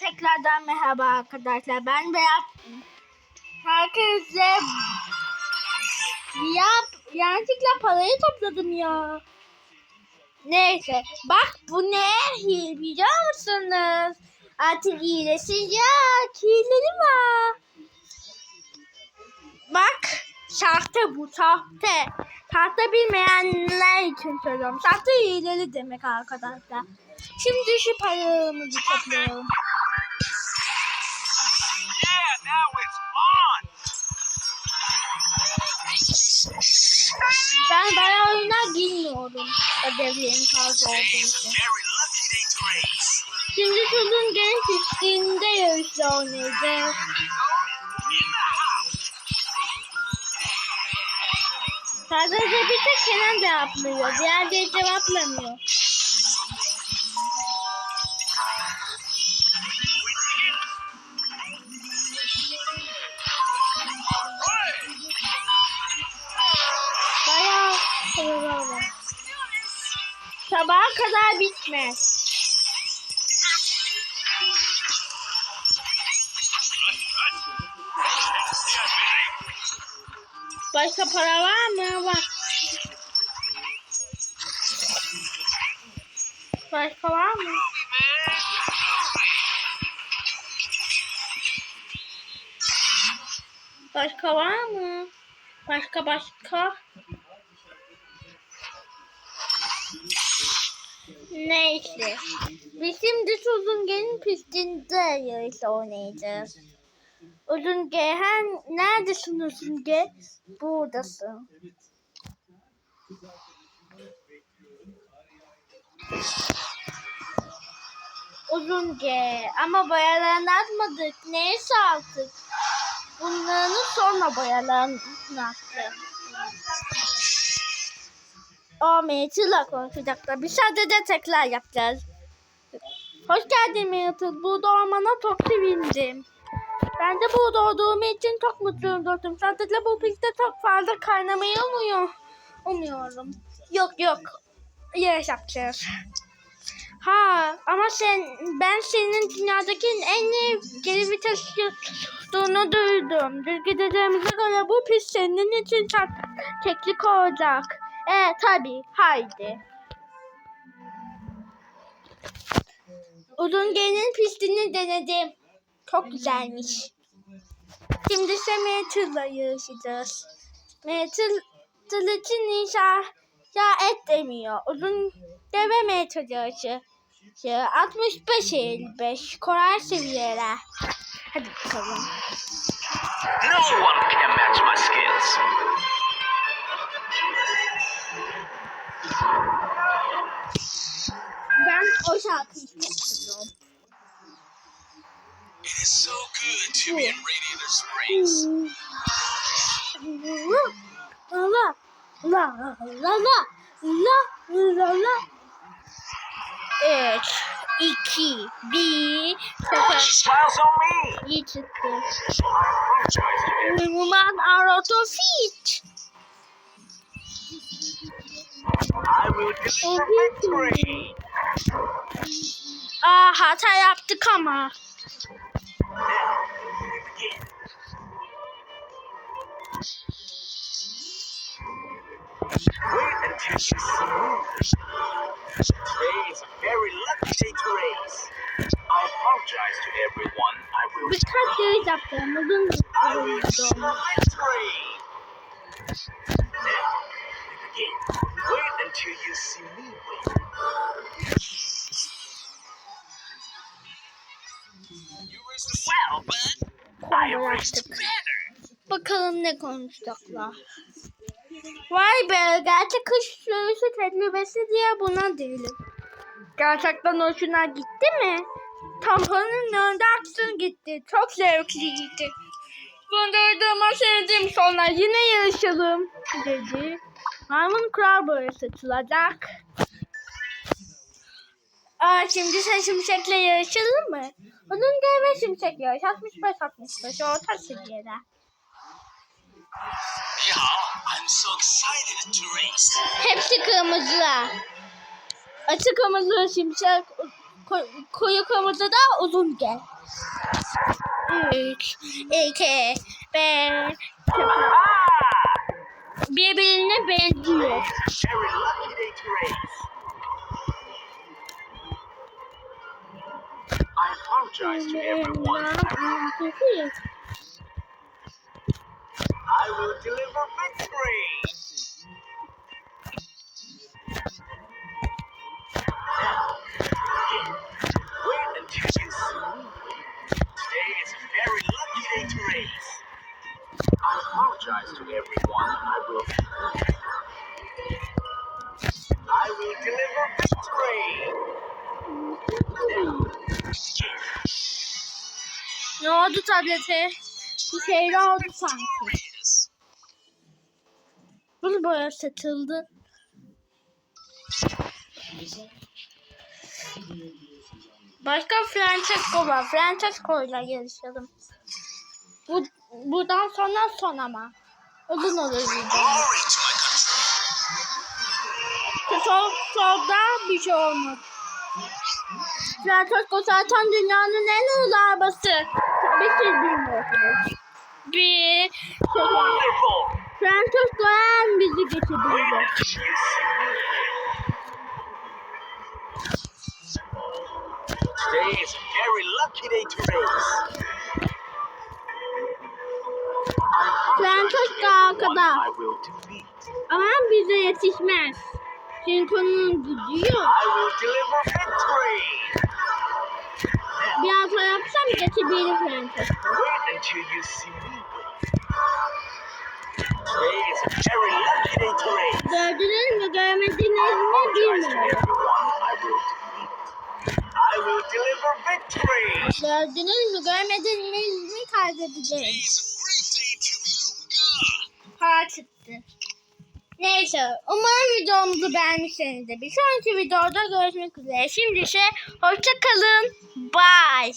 tekrardan merhaba arkadaşlar. Ben Beyaz. Herkese ya yanlışlıkla parayı topladım ya. Neyse. Bak bu ne? Hil biliyor musunuz? Artık iyileşecek. Hilleri var. Bak. Sahte bu sahte. Sahte bilmeyenler için söylüyorum. Sahte hileli demek arkadaşlar. Şimdi şu paramızı toplayalım. Ben bayağı oyuna girmiyorum. Ödevlerin fazla olduğu için. Şimdi çocuğun genç üstünde yarışla oynayacağız. Sadece bir tek Kenan cevaplıyor. Diğerleri cevaplamıyor. Var. Sabaha kadar bitmez. Başka para var mı? Var. Başka var mı? Başka var mı? Başka başka? Neyse. Biz şimdi Uzunge'nin pistinde yarış oynayacağız. Uzunge, hem neredesin Uzunge? Buradasın. Uzunge. Ama boyalarını atmadık. Neyse artık. Bunların sonra boyalarını. O Meytil'le konuşacaklar. Bir sadece tekrar yapacağız. Hoş geldin Meytil. Burada olmana çok sevindim. Ben de burada olduğum için çok mutluyum dostum. Sadece bu pistte çok fazla kaynamayı umuyor. Umuyorum. Yok yok. Yarış yapacağız. Ha ama sen ben senin dünyadaki en iyi geri vites yaptığını duydum. Bilgilerimize göre bu pist senin için çok teknik olacak. E tabi haydi. Uzunge'nin pistini denedim. Çok güzelmiş. Şimdi ise Metal'la yarışacağız. Metal için inşa et demiyor. Uzun deve metal yarışı. 65 55 kolay seviyeler. Hadi bakalım. No one can match my skills. Ben o şarkıyı çok seviyorum. It is so good to be in Radiator Springs. La la la la la la la Üç, iki, bir. İyi çıktı. Woman are out of feet. To everyone. I will Birkaç yarış yaptım. Uzun I better. Bakalım ne konuşacaklar. Vay be gerçek kış yarışı tecrübesi diye buna değilim. Gerçekten hoşuna gitti mi? Tamponun önünde aksın gitti. Çok zevkliydi. Bunu duyduğuma sevdim sonra yine yarışalım dedi. Kural böyle seçilecek. Aa, şimdi sen şimşekle yarışalım mı? Onun ve şimşek yarış 65-65 orta seviyede. Hepsi kırmızı. Açık kırmızı şimşek Ko- koyu kırmızı da uzun G. Üç, iki, bir. Ah! Birbirine benziyor. I apologize to everyone. I will deliver victory. Wait until you see. Today is a very lucky day to race. I apologize to everyone. Ne oldu tablete? Bir şeyler oldu sanki. Bunu böyle satıldı. Başka Francesco var. Francesco ile yarışalım. Bu, buradan sonra son ama. Uzun olur video. Sol, solda bir şey olmaz. Francesco zaten dünyanın en hızlı arabası. Tabii siz bilmiyorsunuz. Bir. Francesco en bizi me. Today is a very lucky day to race. Everyone arkada. Ama bize yetişmez. Çünkü onun gidiyor. I will deliver victory. Now, Bir hata yapsam geçebilir Francesco. wait until you see me. Gördünüz mü görmediniz mi bilmiyorum. Gördünüz mü görmediniz mi kaybedeceğiz. Ha çıktı. Neyse umarım videomuzu beğenmişsinizdir. Bir sonraki videoda görüşmek üzere. Şimdi ise hoşça kalın. Bye.